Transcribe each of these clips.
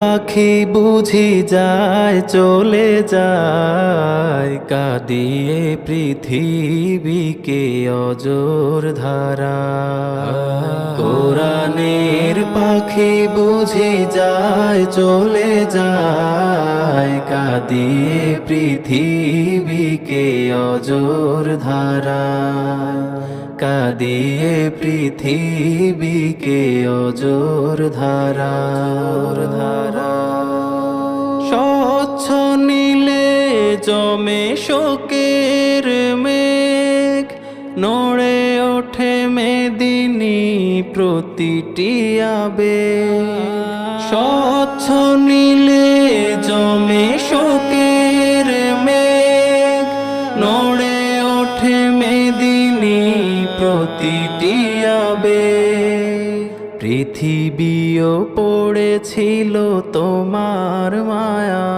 পাখি বুঝি যায়, চলে যায়, কাঁদিয়ে পৃথিবীকে অজোর ধারা। কোরআনের পাখি বুঝি যায়, চলে যায়, কাঁদিয়ে পৃথিবীকে অজোর ধারা। কাঁদিয়ে পৃথিবীকে অজোর ধারা। ধারা স্বচ্ছ নীলে জমে শোকের মেঘ, নড়ে ওঠে মেদিনী প্রতিটি আবে স্বচ্ছ নীলে জমে শোকের প্রতিটি আবে পৃথিবীও পড়েছিল তোমার মায়া।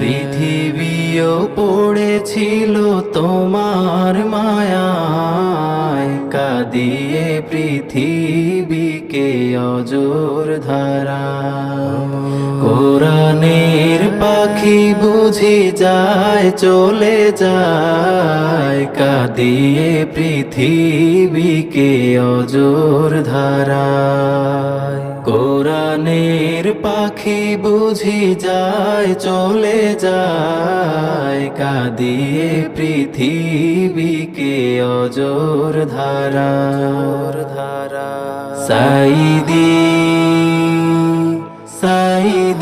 পৃথিবীও পড়েছিল তোমার মায়ায় কাঁদিয়ে পৃথিবীকে অজোর ধারা। কোরআনের পাখি বুঝি যায়, চলে যায়, কাঁদিয়ে পৃথিবীকে অজোর ধারা কোরআনের পাখি বুঝি যায়, চলে যায়, কাঁদিয়ে পৃথিবীকে অজোর ধারা ধারা সাইদি সাইদি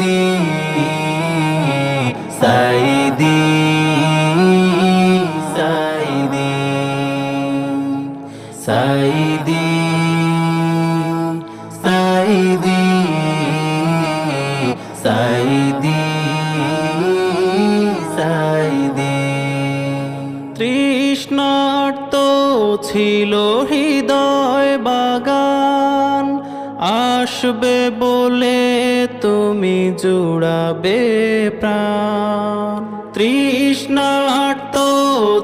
তৃষ্ণার্ত ছিল হৃদয় বাগান। আসবে বলে তুমি জুড়াবে প্রাণ। তৃষ্ণার্ত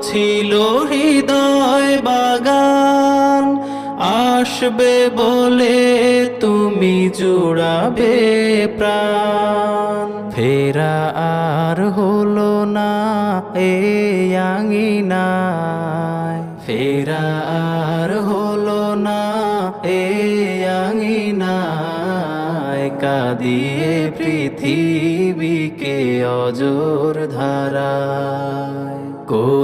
ছিল হৃদয় বাগান। আসবে বলে তুমি জুড়াবে প্রাণ। ফেরা আর হলো না, এ আঙিনায়। ফেরা আর হলো না, এ আঙিনায়। কাঁদিয়ে পৃথিবীকে অজোর ধারায়।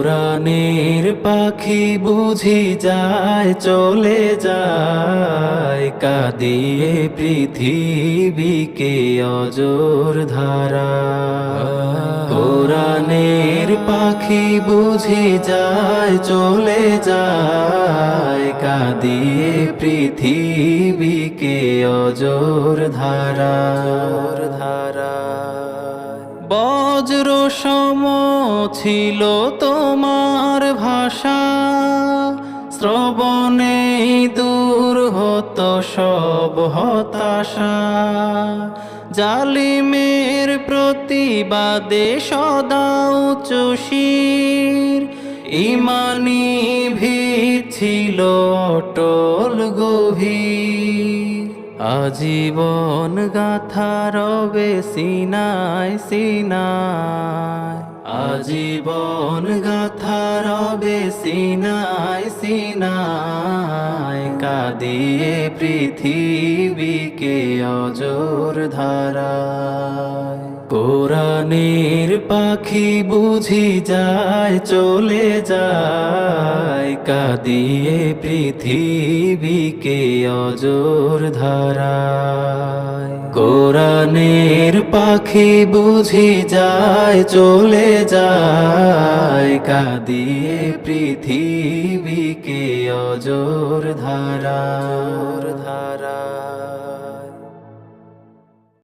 কোরআনের পাখি বুঝি যায়, চলে যায়, কাঁদিয়ে পৃথিবীকে অজোর ধারা। কোরআনের পাখি বুঝি যায়, চলে যায়, কাঁদিয়ে পৃথিবীকে অজোর ধারা। ধারা বজ্র সম ছিল তোমার ভাষা। শ্রবণে দূর হতো সব হতাশা। জালিমের প্রতিবাদে সদা উচ্চশির। ইমানি ভিড় ছিল অটল গভীর। আজীবন গাথা রবে সিনায় সিনায় আজীবন গাথা রবে সিনায় সিনায় কাঁদিয়ে পৃথিবীকে অজোর ধারায়। কোরআনের পাখি বুঝি যায়, চলে যায়, কাঁদিয়ে পৃথিবীকে অজোর ধারায়। কোরআনের পাখি বুঝি যায়, চলে যায়, কাঁদিয়ে পৃথিবীকে অজোর ধারা ধারা